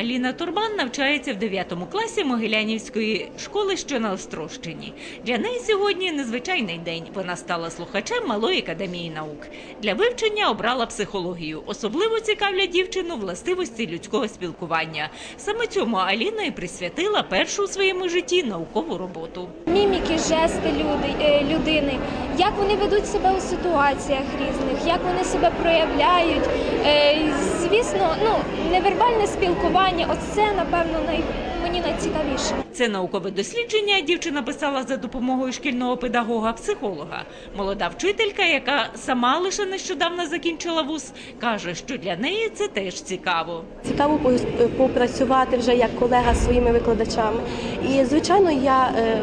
Аліна Турбан навчається в 9 класі Могилянівської школи, що на Острощині. Для неї сьогодні незвичайний день. Вона стала слухачем Малої академії наук. Для вивчення обрала психологію. Особливо цікавлять дівчину властивості людського спілкування. Саме цьому Аліна і присвятила першу у своєму житті наукову роботу. міміки, жести люди, е, людини, як вони ведуть себе у ситуаціях різних, як вони себе проявляють. Е, Звісно, ну невербальне спілкування, оце напевно най... мені найцікавіше. Це наукове дослідження дівчина писала за допомогою шкільного педагога-психолога. Молода вчителька, яка сама лише нещодавно закінчила вуз, каже, що для неї це теж цікаво. Цікаво пос- попрацювати вже як колега з своїми викладачами. І звичайно, я, е,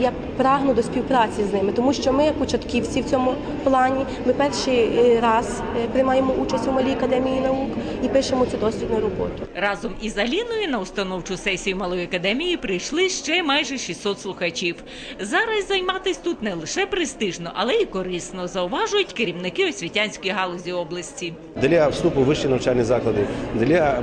я прагну до співпраці з ними, тому що ми початківці в цьому плані. Ми перший е, раз е, приймаємо участь у малій академії наук і пишемо цю дослідну роботу. Разом із Аліною на установчу сесію малої академії прийшли ще майже 600 слухачів. Зараз займатись тут не лише престижно, але й корисно, зауважують керівники освітянської галузі області. для вступу в вищі навчальні заклади, для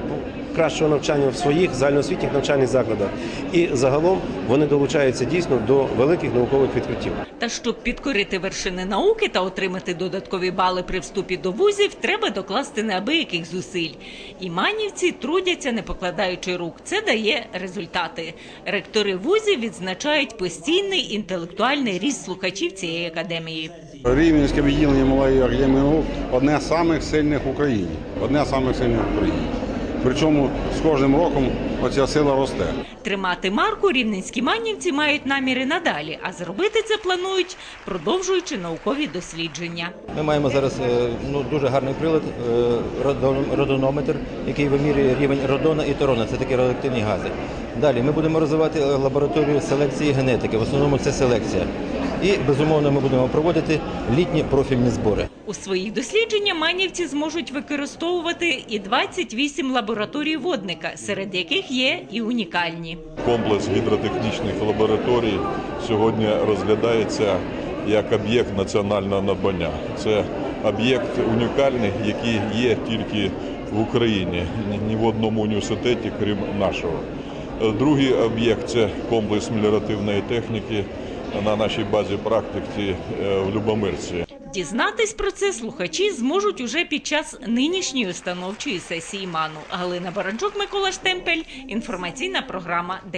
кращого навчання в своїх загальноосвітніх навчальних закладах. І загалом вони долучаються дійсно до великих наукових відкриттів. Та щоб підкорити вершини науки та отримати додаткові бали при вступі до вузів, треба докласти неабияких зусиль. І манівці трудяться, не покладаючи рук. Це дає результати. Ректори вузів відзначають постійний інтелектуальний ріст слухачів цієї академії. Рівненське відділення малої академії наук одне з самих сильних в Україні. Одне з самих сильних в Україні. Причому з кожним роком оця сила росте. Тримати марку рівненські манівці мають наміри надалі, а зробити це планують, продовжуючи наукові дослідження. Ми маємо зараз е, ну, дуже гарний прилад, е, радонометр, який вимірює рівень радона і торона. Це такі радіоактивні гази. Далі ми будемо розвивати е, лабораторію селекції генетики. В основному це селекція. І безумовно ми будемо проводити літні профільні збори. У своїх дослідженнях манівці зможуть використовувати і 28 лабораторій водника, серед яких є і унікальні. Комплекс гідротехнічних лабораторій сьогодні розглядається як об'єкт національного надбання. Це об'єкт унікальний, який є тільки в Україні, ні- в одному університеті, крім нашого. Е, Другий об'єкт це комплекс меліоративної техніки на нашій базі практики е, в Любомирці. Дізнатись про це слухачі зможуть уже під час нинішньої установчої сесії МАНу. Галина Баранчук, Микола Штемпель. Інформаційна програма День.